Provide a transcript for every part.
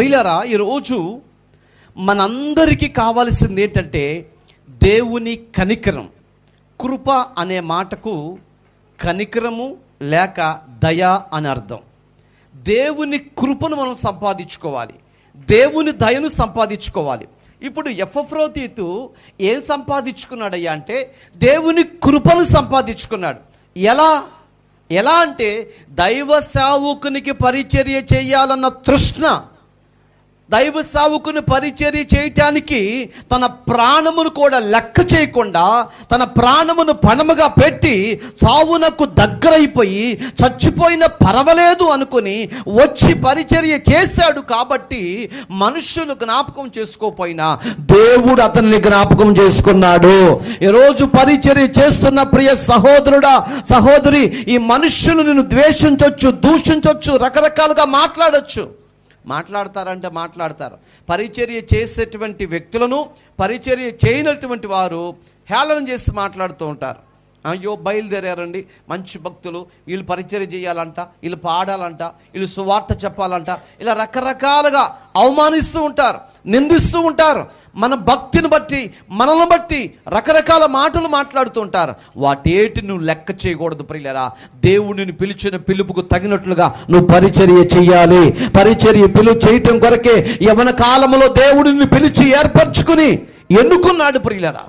ప్రియులరా ఈరోజు మనందరికీ కావాల్సింది ఏంటంటే దేవుని కనికరం. కృప అనే మాటకు కనికరము లేక దయ అని అర్థం. దేవుని కృపను మనం సంపాదించుకోవాలి. దేవుని దయను సంపాదించుకోవాలి. ఇప్పుడు ఎఫ్ఎఫ్రోతీతు ఏం సంపాదించుకున్నాడయ్యా అంటే దేవుని కృపను సంపాదించుకున్నాడు. ఎలా? ఎలా అంటే దైవ సేవకునికి పరిచర్య చేయాలన్న తృష్ణ దైవ సావుకుని పరిచర్య చేయటానికి తన ప్రాణమును కూడా లెక్క చేయకుండా తన ప్రాణమును పణముగా పెట్టి సావునకు దగ్గరైపోయి చచ్చిపోయిన పర్వలేదు అనుకుని వచ్చి పరిచర్య చేశాడు కాబట్టి మనుషులు జ్ఞాపకం చేసుకోపోయినా దేవుడు అతన్ని జ్ఞాపకం చేసుకున్నాడు. ఈరోజు పరిచర్య చేస్తున్న ప్రియ సహోదరుడా సహోదరి ఈ మనుష్యులు నిన్ను ద్వేషించవచ్చు దూషించవచ్చు రకరకాలుగా మాట్లాడొచ్చు. మాట్లాడతారంటే మాట్లాడతారు. పరిచర్య చేసేటువంటి వ్యక్తులను పరిచర్య చేయనటువంటి వారు హేళన చేసి మాట్లాడుతూ ఉంటారు. అయ్యో బయలుదేరారండి. మంచి భక్తులు. వీళ్ళు పరిచర్య చేయాలంట వీళ్ళు పాడాలంట వీళ్ళు సువార్త చెప్పాలంట. ఇలా రకరకాలుగా అవమానిస్తూ ఉంటారు. నిందిస్తూ ఉంటారు. మన భక్తిని బట్టి మనల్ని బట్టి రకరకాల మాటలు మాట్లాడుతూ ఉంటారు. వాటేటి నువ్వు లెక్క చేయకూడదు ప్రియులరా. దేవుడిని పిలిచిన పిలుపుకు తగినట్లుగా నువ్వు పరిచర్య చేయాలి పరిచర్య పిలు చేయటం కొరకే యవన కాలంలో దేవుడిని పిలిచి ఏర్పరచుకుని ఎన్నుకున్నాడు ప్రియులరా.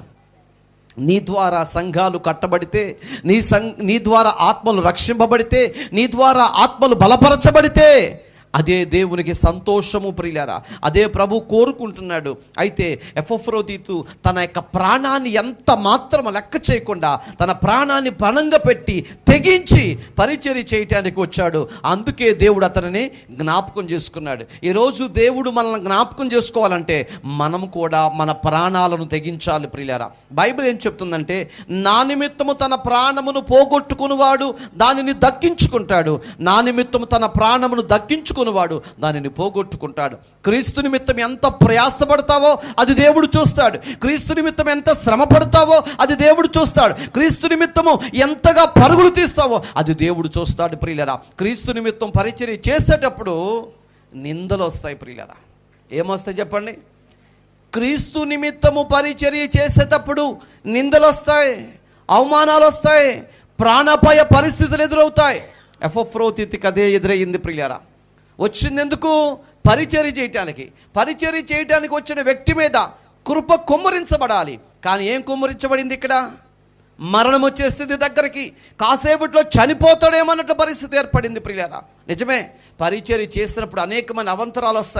నీ ద్వారా సంఘాలు కట్టబడితే నీ సం నీ ద్వారా ఆత్మలు రక్షింపబడితే నీ ద్వారా ఆత్మలు బలపరచబడితే అదే దేవునికి సంతోషము ప్రియులారా. అదే ప్రభు కోరుకుంటున్నాడు. అయితే ఎఫ్ఎఫ్రోదీతు తన యొక్క ప్రాణాన్ని ఎంత మాత్రం లెక్క చేయకుండా తన ప్రాణాన్ని పణంగా పెట్టి తెగించి పరిచర్య చేయటానికి వచ్చాడు. అందుకే దేవుడు అతనిని జ్ఞాపకం చేసుకున్నాడు. ఈరోజు దేవుడు మనల్ని జ్ఞాపకం చేసుకోవాలంటే మనం కూడా మన ప్రాణాలను తెగించాలి ప్రియులారా. బైబిల్ ఏం చెప్తుందంటే నా నిమిత్తము తన ప్రాణమును పోగొట్టుకునివాడు దానిని దక్కించుకుంటాడు. నా నిమిత్తము తన ప్రాణమును వాడు దానిని పోగొట్టుకుంటాడు. క్రీస్తు నిమిత్తం ఎంత ప్రయాసపడతావో అది దేవుడు చూస్తాడు. క్రీస్తు నిమిత్తం ఎంత శ్రమ పడతావో అది దేవుడు చూస్తాడు. క్రీస్తు నిమిత్తము ఎంతగా పరుగులు తీస్తావో అది దేవుడు చూస్తాడు ప్రియులరా. క్రీస్తు నిమిత్తం పరిచర్య చేసేటప్పుడు నిందలు వస్తాయి ప్రియులరా. ఏమొస్తాయి చెప్పండి? క్రీస్తు నిమిత్తము పరిచర్య చేసేటప్పుడు నిందలు వస్తాయి అవమానాలు వస్తాయి ప్రాణాపాయ పరిస్థితులు ఎదురవుతాయి. ఎఫ్ఎఫ్రోతికి అదే ఎదురయ్యింది ప్రియులారా. వచ్చిందెందుకు? పరిచర్య చేయటానికి. పరిచర్య చేయటానికి వచ్చిన వ్యక్తి మీద కృప కుమ్మరించబడాలి. కానీ ఏం కుమ్మరించబడింది ఇక్కడ? మరణం వచ్చే స్థితి దగ్గరికి. కాసేపట్లో చనిపోతాడేమన్నట్టు పరిస్థితి ఏర్పడింది ప్రియారా నిజమే పరిచర్య చేసినప్పుడు అనేకమైన అవంతరాలు వస్తాయి.